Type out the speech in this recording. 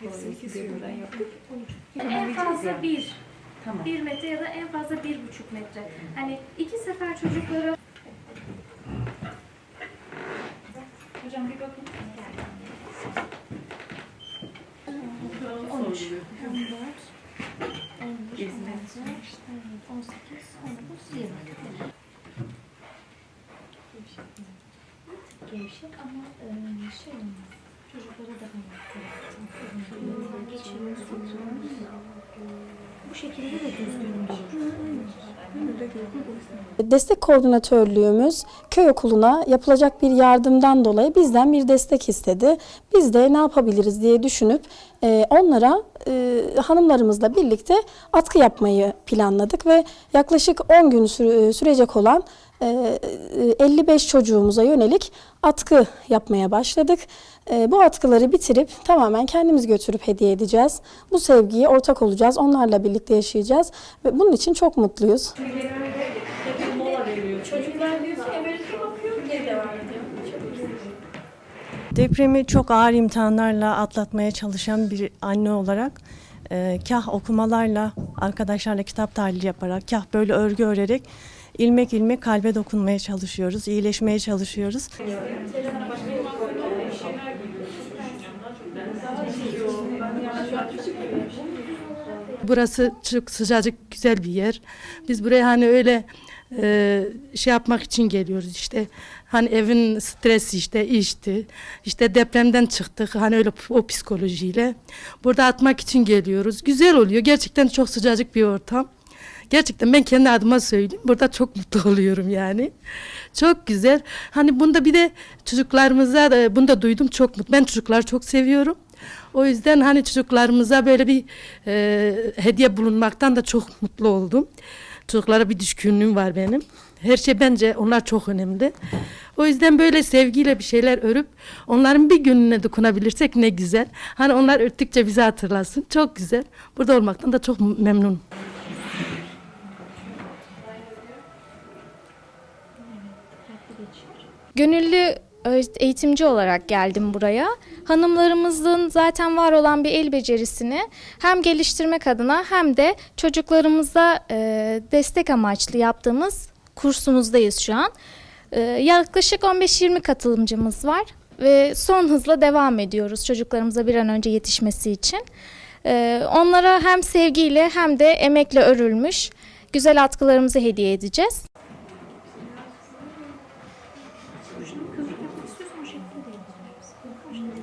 Hepsini yaptık. En fazla bir. Tamam. Bir metre ya da en fazla bir buçuk metre. Hani iki sefer çocuklara... Hocam bir bakın. 13, 14, 15, 18, 19, 20. Gevşek ama şey olmaz. Destek koordinatörlüğümüz köy okuluna yapılacak bir yardımdan dolayı bizden bir destek istedi. Biz de ne yapabiliriz diye düşünüp e, onlara e, hanımlarımızla birlikte atkı yapmayı planladık ve yaklaşık 10 gün süre- sürecek olan e, e, 55 çocuğumuza yönelik atkı yapmaya başladık. E, Bu atkıları bitirip tamamen kendimiz götürüp hediye edeceğiz. Bu sevgiye ortak olacağız, onlarla birlikte yaşayacağız ve bunun için çok mutluyuz. Depremi çok ağır imtihanlarla atlatmaya çalışan bir anne olarak e, kah okumalarla, arkadaşlarla kitap tahlili yaparak, kah böyle örgü örerek ilmek ilmek kalbe dokunmaya çalışıyoruz, iyileşmeye çalışıyoruz. Burası çok sıcacık güzel bir yer. Biz buraya hani öyle e, şey yapmak için geliyoruz işte. Hani evin stresi işte işti. İşte depremden çıktık hani öyle o psikolojiyle. Burada atmak için geliyoruz. Güzel oluyor. Gerçekten çok sıcacık bir ortam. Gerçekten ben kendi adıma söyleyeyim. Burada çok mutlu oluyorum yani. Çok güzel. Hani bunda bir de çocuklarımıza da bunu da duydum çok mutlu. Ben çocukları çok seviyorum. O yüzden hani çocuklarımıza böyle bir e, hediye bulunmaktan da çok mutlu oldum. Çocuklara bir düşkünlüğüm var benim. Her şey bence onlar çok önemli. O yüzden böyle sevgiyle bir şeyler örüp onların bir gününe dokunabilirsek ne güzel. Hani onlar örttükçe bizi hatırlasın. Çok güzel. Burada olmaktan da çok memnunum. Gönüllü eğitimci olarak geldim buraya. Hanımlarımızın zaten var olan bir el becerisini hem geliştirmek adına hem de çocuklarımıza e, destek amaçlı yaptığımız kursumuzdayız şu an. E, yaklaşık 15-20 katılımcımız var ve son hızla devam ediyoruz çocuklarımıza bir an önce yetişmesi için. E, onlara hem sevgiyle hem de emekle örülmüş güzel atkılarımızı hediye edeceğiz. Je ne peux que quand j'ai.